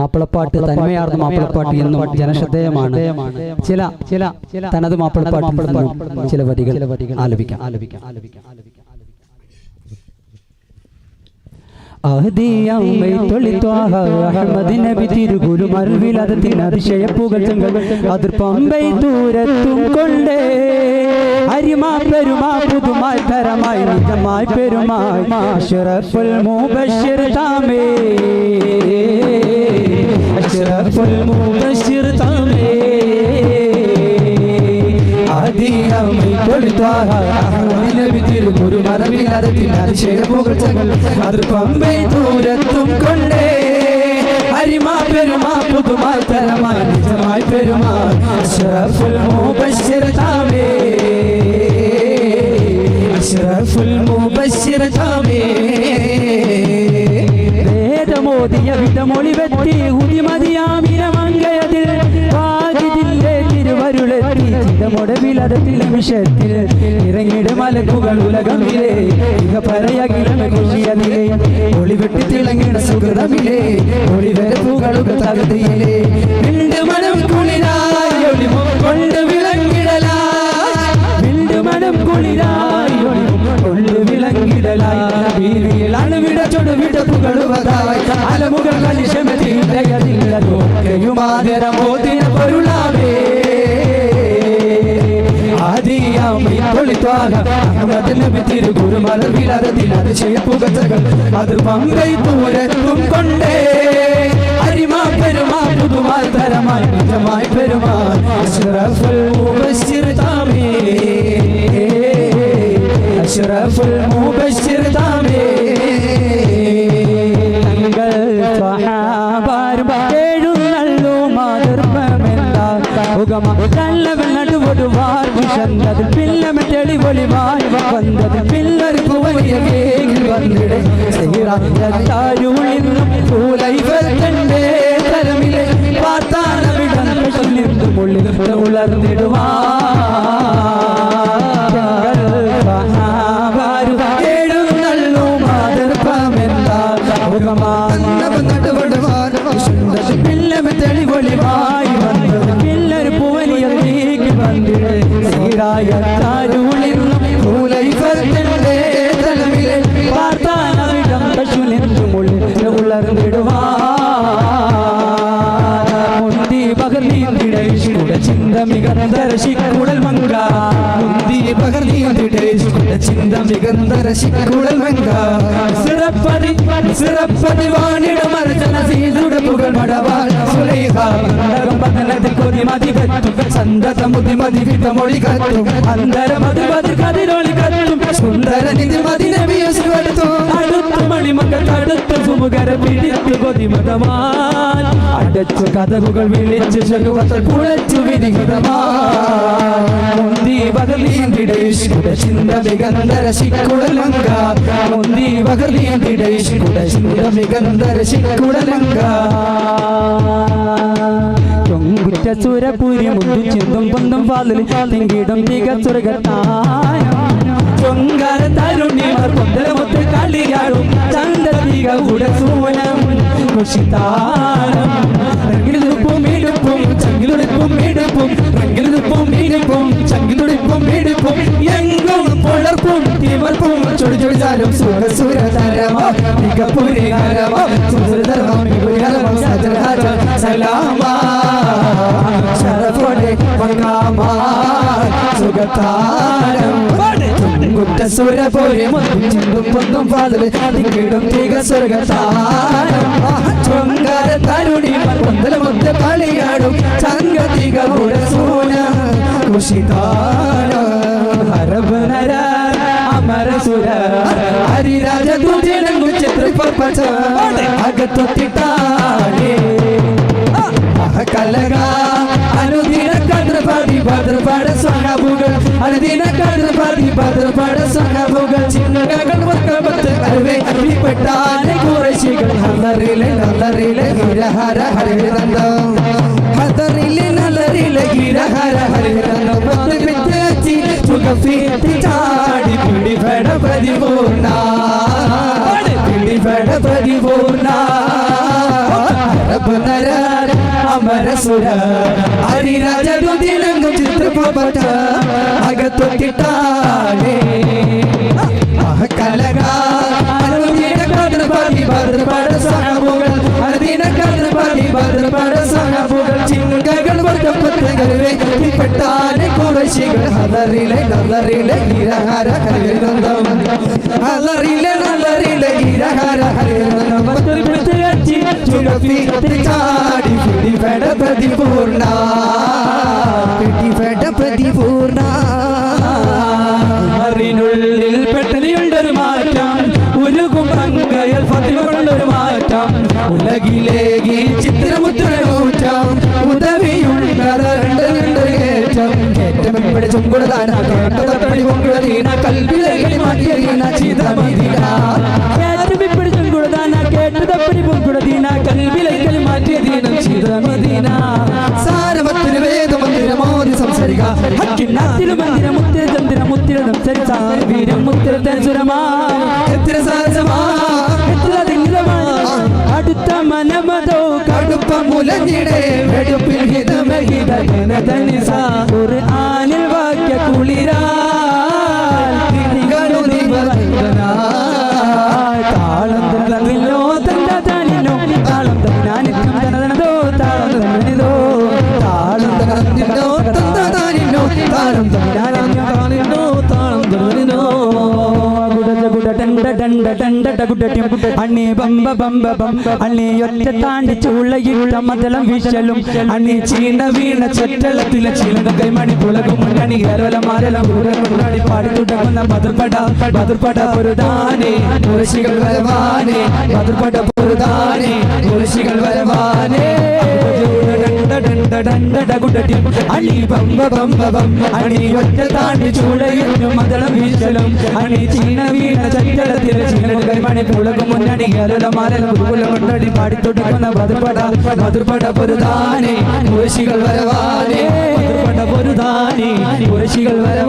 മാപ്പിളപ്പാട്ട് തന്മയാർന്ന മാപ്പിളപ്പാട്ട് എന്നും ജനശ്രദ്ധേയമാണ്. ചില ചില തനത് മാപ്പിളപ്പാട്ടിൽ നിന്നും ചില വരികൾ ആലപിക്കാം. ആലപിക്കാം. ആലപിക്കാം. അഹദിയമ്മൈ അഹമ്മദ് നബി ദൂരത്തും കൊണ്ടേ. അഹമ്മദ് നബി മറുവിലതത്തിൻ അതിശയപ്പുകൾ ചെങ്കൽ അത് പമ്പൈ ദൂരത്തും കൊണ്ടേ. അരിമാ പെരുമാ പുതുമായി തരമായി നിജമായി പെരുമാൾ അഷ്റഫുൽ മുബശ്ശിർ താമേ മുബശ്ശിർ വേദമോദിയ വിധമൊളി വെത്തി ഉദിമതിയാമിരമങ്കയതിൽ ചിതമൊടവിലടത്തിൽ നിമിഷത്തിൽ ഇറങ്ങിട് മലക്കുകൾ ഉലകമില്ലേ ഇക പറയകിലമ കുഷിയതിലേ ഒളിവെട്ടി തിളങ്ങിട സുഹൃതമില്ലേ ഒളിവരപ്പുകളുക തകതിയിലേ. വിണ്ട് മനം കുളിരായി കൊണ്ട് കൊണ്ട് വിളങ്ങിടലായി. വീതിയിൽ അണുവിട ചൊടുവിട പുകളുവതായി അലമുകൾ കലിശമതിയുമാതരമോദിന പൊരുളാവേ ആദിയാമി തൊളിത്വാക അഹമ്മദ് നബി തിരുഗുരു മലർവിലതത്തിൽ അതിശയപ്പുകച്ചകൾ അത് പങ്കൈ ദൂരത്തും കൊണ്ടേ അരിമാ പെരുമാ പുതുമാൽ തരമായി നിജമായി പെരുമാൾ അഷ്റഫുൽ മുബശ്ശിർ താമേ അഷ്റഫുൽ മുബശ്ശിർ താമേ തങ്ങൾ സ്വഹാബാരും എഴുന്നള്ളു മാതൃപ്പമെന്താ നല്ലവൻ നടുവൊടുവാർ വിഷന്തതിൽ പില്ലമ തെളിവൊളിവായി വന്നത്. പിള്ളർക്ക് വലിയ വേഗിൽ വന്നിടെ. സഹിറാരുളിന്നും പൂലൈ വരണ്ടേ തരമിലെ പാത്താനവിടം ചൊല്ലിന്തും ഉള്ളിൽ ഉളർന്നിടുവാ എഴുന്നള്ളു സീരായൂളിന്നും പൂലൈ വരണ്ടേ തലമിലെ പാർത്താനവിടം പശുലിന്തും ഉള്ളിൽ ഉളർന്നിടുവാ മുന്തി ചിന്ത മികന്തര ശിക്കുടൽ മങ്ക മുന്തി പകർന്നീന്തിടെ ചിന്ത മികന്തര ശിക്കുടൽ മങ്ക സിറപ്പതി സിറപ്പതി വാണിട മർജന സീതുട പുകൾ മടവാൾ പതനത്തിൽ കൊതി മതി കത്തും സന്തത മുതി മതി വിത മൊഴി കത്തും അന്തര മതി കതിരൊളി കത്തും സുന്ദര നിധി മതി നബിയടുത്തു അടുത്തു മണിമക്കൾ അടുത്തു സുമുഖര പിടിത്തു കൊതി അടച്ചു കഥകുകൾ വിളിച്ച് ചെറുവത്തൽ കുളച്ചു വിധികൃതമാന്തി പകലീന്തിടേശുട ചിന്ത മികന്തര ശിക്കുടലങ്ക ശിക്കുടലങ്ക ചൊങ്കുറ്റ സുരപുരി ചിന്തും പൊന്തും പാലിൽ തിങ്കിടും തികച്ചുരകത്തായ ചൊങ്കാര തരുണിമാർ കൊന്തലമൊത്ത് കളിയാടും ചന്തതിക ഉടസൂനം കുഷിതാരം റെങ്കിലുപ്പും ഇടുപ്പും ചങ്കിലുടുപ്പും ഇടുപ്പും റെങ്കിലുപ്പും ഇടുപ്പും ചങ്കിലുടുപ്പും ഇടുപ്പും എങ്കും പുലർപ്പും തിമർപ്പും ചൊടി ചൊടിച്ചാലും സുര സുര തരമാ മികപ്പുരി കരമാ. സുന്ദരതരമാ മികപ്പുരി കരമാ സജനഹാര സലാമാ. ശരഫോടെ മങ്ങാമാ സുഖത്താരം. കുട്ട സുര പോലെ ചിന്തും പൊന്തും പാതൽ. തിക്കിടും തിക സ്വർഗത്താരം. ചൊങ്കാര തരുണി പന്തല മുത്ത കളിയാടും ചങ്കതിക ഉടസൂന കുഷിതാര ചിത്രപ്പച്ച അകത്തൊത്തിട്ടാടേ കലക അനുദിന കദ്രപാതി ഭദ്രപാട സഹബുകൾ അനുദിന കദ്രപാതി ഭദ്രപാട സഹബുകൾ ചിന്നകൾ വക്കബത്ത് അരുവേ അടിപ്പെട്ടാനെ കുറശികൾ. ഹലറിലെ നല്ലറിലെ ഹിരഹര ഹരിരന്തം ഹതറിലെ നല്ലറിലെ ഹിരഹര ഹരിരന്തം പിറ്റാച്ചി സുഖഫി പ്രതിപൂർണ രബന സമരസുര ഹരിരാജുദിനങ്ങും ചിത്രപ്പട്ട അകത്തൊട്ടിട്ടാടേ കലക ഭദ്രപതി ഭദ്രപട സഹമുകൾ. അതിന കദ്രപതി ഭദ്രപട സഹമുകൾ. ചിങ്കകൾ വർഗപ്പത്തകളുവേ പെട്ടാനെ കുറശികൾ. ഹലറിലെ നല്ലറിലെ ഇരഹര ഹരിനന്ദം ഹലറിലെ നല്ലറിലെ ഇരഹര ഹരിനന്ദം ചാടി പിടിപെട പ്രതിപൂർണ പിടിപെട പ്രതിപൂർണ അറിനുള്ളിൽ പെട്ടനിയുണ്ടൊരു മാറ്റം. ഉരുകും പങ്കയൽ മാറ്റം. ഉലകിലേക്ക് കൽവിലകളി ചിതമതില. ദീനം ചിതമദീന സാരമത്തിന് വേദമന്ദിരമോദി സംസാരിക കിണ്ണാത്തിലും മന്ദിര മുത്തിര ചന്ദ്ര മുത്തിര സംസരിച്ച. വീരം മുത്തിര തേസുരമാ എത്ര സാരസമാ. എത്ര അടുത്ത മനമതോ കടുപ്പ മുലഞ്ഞിടെ വെടുപ്പിൽ ഹിതമഹിത തനിസ ഒരു ആനിൽ വാക്യ കുളിരാ. ഡണ്ട ടണ്ട ടണ്ട ടകുടട്യം അണ്ണി ബമ്പ ബമ്പ ബമ്പ. അണ്ണി ഒറ്റ താണ്ടി ചുള്ളയിട്ട മതലം വിശലും. അണ്ണി ചീണ്ട വീണ ചൊറ്റലത്തിലെ ചിലക കൈമണി പുളകും. മണി കേരള മാരലം മുന്നാടി പാടി തുടങ്ങുന്ന മധുർപട മധുർപട പൊരുതാനേ കുരിശികൾ വരവാനെ മധുർപട പൊരുതാനേ കുരിശികൾ വരവാനേ അണി ബമ്പ ബമ്പ അണി ഒറ്റ താണ്ടി ചൂടയുന്നു മതളം വീശലും. അണി ചീണ വീണ ചഞ്ചലത്തിലെ ചീനൽ കൈമണി പുളകും മുന്നണി കേരള ഗുരുകുല കൊണ്ടടി പാടി തുടങ്ങുന്ന മധുർപട മധുർപട പൊരുതാനേ. കുരിശികൾ വരവാനേ. മധുർപട പൊരുതാനേ.